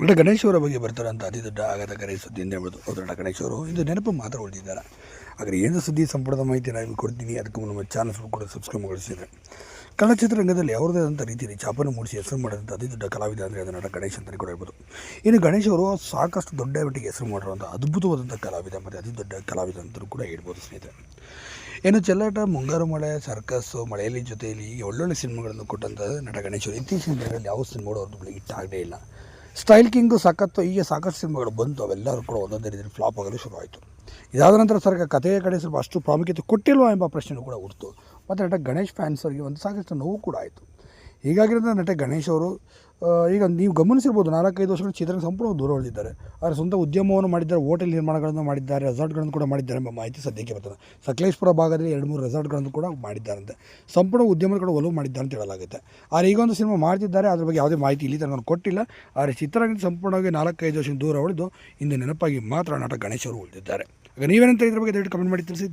ನಟ ಗಣೇಶವರ ಅವರ ಬಗ್ಗೆ ಅಂತ ಅತಿ ದೊಡ್ಡ ಆಗದ ಆಘಾತಕಾರಿ ಸುದ್ದಿ ಅಂತ ಹೇಳ್ಬೋದು ಹೌದಣ್ಣ ಗಣೇಶ್ ಅವರು ಇದು ನೆನಪು ಮಾತ್ರ ಉಳಿದಿದ್ದಾರೆ. ಆದರೆ ಏನು ಸುದ್ದಿ, ಸಂಪುಟದ ಮಾಹಿತಿ ನಾನು ಕೊಡ್ತೀನಿ. ಅದಕ್ಕೂ ನಮ್ಮ ಚಾನಲ್ಸ್ ಕೂಡ ಸಬ್ಸ್ಕ್ರೈಬ್ ಮಾಡಿಸಿದೆ ಕನ್ನಡ ಚಿತ್ರರಂಗದಲ್ಲಿ ಯಾವುದೇ ಆದಂಥ ರೀತಿಯಲ್ಲಿ ಚಾಪನ್ನು ಮೂಡಿಸಿ ಹೆಸರು ಮಾಡಿದಂಥ ಅತಿ ದೊಡ್ಡ ಕಲಾವಿದ ಅಂದರೆ ಅದು ನಟ ಗಣೇಶ್ ಅಂತಲೇ ಕೂಡ ಹೇಳ್ಬೋದು. ಇನ್ನು ಗಣೇಶ್ ಅವರು ಸಾಕಷ್ಟು ದೊಡ್ಡ ಮಟ್ಟಿಗೆ ಹೆಸರು ಮಾಡಿರುವಂಥ ಅದ್ಭುತವಾದಂಥ ಕಲಾವಿದ ಮತ್ತು ಅತಿ ದೊಡ್ಡ ಕಲಾವಿದ ಅಂತಲೂ ಕೂಡ ಹೇಳ್ಬೋದು ಸ್ನೇಹಿತರೆ. ಇನ್ನು ಚೆಲ್ಲಾಟ ಮುಂಗಾರು ಮಳೆ ಸರ್ಕಸ್ಸು ಮಳೆಯಲ್ಲಿ ಜೊತೆಯಲ್ಲಿ ಒಳ್ಳೊಳ್ಳೆ ಸಿನಿಮಾಗಳನ್ನು ಕೊಟ್ಟಂಥ ನಟ ಗಣೇಶ್ ಅವರು ಇತ್ತೀಚಿನ ದಿನಗಳಲ್ಲಿ ಯಾವ ಸಿನಿಮಾಗಳು ಅವ್ರದ್ದು ಹಿಟ್ಟಾಗಲೇ ಇಲ್ಲ. ಸ್ಟೈಲ್ ಕಿಂಗು ಸಖತ್ತು ಹೀಗೆ ಸಾಕಷ್ಟು ಸಿನಿಮಾಗಳು ಬಂತು ಅವೆಲ್ಲರೂ ಕೂಡ ಒಂದೊಂದೇ ರೀತಿಯಲ್ಲಿ ಫ್ಲಾಪ್ ಆಗಲು ಶುರುವಾಯಿತು. ಇದಾದ ನಂತರ ಸರ್ಕಾರ ಕಥೆಯ ಕಡೆ ಸ್ವಲ್ಪ ಅಷ್ಟು ಪ್ರಾಮುಖ್ಯತೆ ಕೊಟ್ಟಿಲ್ವಾ ಎಂಬ ಪ್ರಶ್ನೆ ಕೂಡ ಹುಡ್ತು ಮತ್ತು ನಟ ಗಣೇಶ್ ಫ್ಯಾನ್ಸ್ ಅವರಿಗೆ ಒಂದು ಸಾಕಷ್ಟು ನೋವು ಕೂಡ ಆಯಿತು. ಹೀಗಾಗಿರೋದ್ರಿಂದ ನಟ ಗಣೇಶ್ ಅವರು ಈಗ ನೀವು ಗಮನಿಸಿರ್ಬೋದು ನಾಲ್ಕೈದು ವರ್ಷಗಳ ಚಿತ್ರರಂಗ ಸಂಪೂರ್ಣ ದೂರ ಉಳಿದಿದ್ದಾರೆ ಅವರ ಸ್ವಂತ ಉದ್ಯಮವನ್ನು ಮಾಡಿದ್ದಾರೆ, ಹೋಟೆಲ್ ನಿರ್ಮಾಣಗಳನ್ನು ಮಾಡಿದ್ದಾರೆ, ರೆಸಾರ್ಟ್ಗಳನ್ನು ಕೂಡ ಮಾಡಿದ್ದಾರೆ ಎಂಬ ಮಾಹಿತಿ ಸದ್ಯಕ್ಕೆ ಬರ್ತದೆ ಸಕಲೇಶ್ಪುರ ಭಾಗದಲ್ಲಿ ಎರಡು ಮೂರು ರೆಸಾರ್ಟ್ಗಳನ್ನು ಕೂಡ ಮಾಡಿದ್ದಾರಂತೆ. ಸಂಪೂರ್ಣ ಉದ್ಯಮದ ಕಡೆ ಒಲವು ಮಾಡಿದ್ದಾರೆ ಅಂತ ಹೇಳಲಾಗುತ್ತೆ. ಆದರೆ ಈಗ ಒಂದು ಸಿನಿಮಾ ಮಾಡ್ತಿದ್ದಾರೆ, ಅದ್ರ ಬಗ್ಗೆ ಯಾವುದೇ ಮಾಹಿತಿ ಇಲ್ಲಿ ತನಕ ಕೊಟ್ಟಿಲ್ಲ. ಆದರೆ ಚಿತ್ರರಂಗ ಸಂಪೂರ್ಣವಾಗಿ ನಾಲ್ಕೈದು ವರ್ಷ ದೂರ ಉಳಿದು ಇಂದು ನೆನಪಾಗಿ ಮಾತ್ರ ನಟ ಗಣೇಶರು ಉಳಿದಿದ್ದಾರೆ. ಈಗ ನೀವೇನಂತ ಇದ್ರ ಬಗ್ಗೆ ದಯವಿಟ್ಟು ಕಮೆಂಟ್ ಮಾಡಿ ತಿಳಿಸಿ.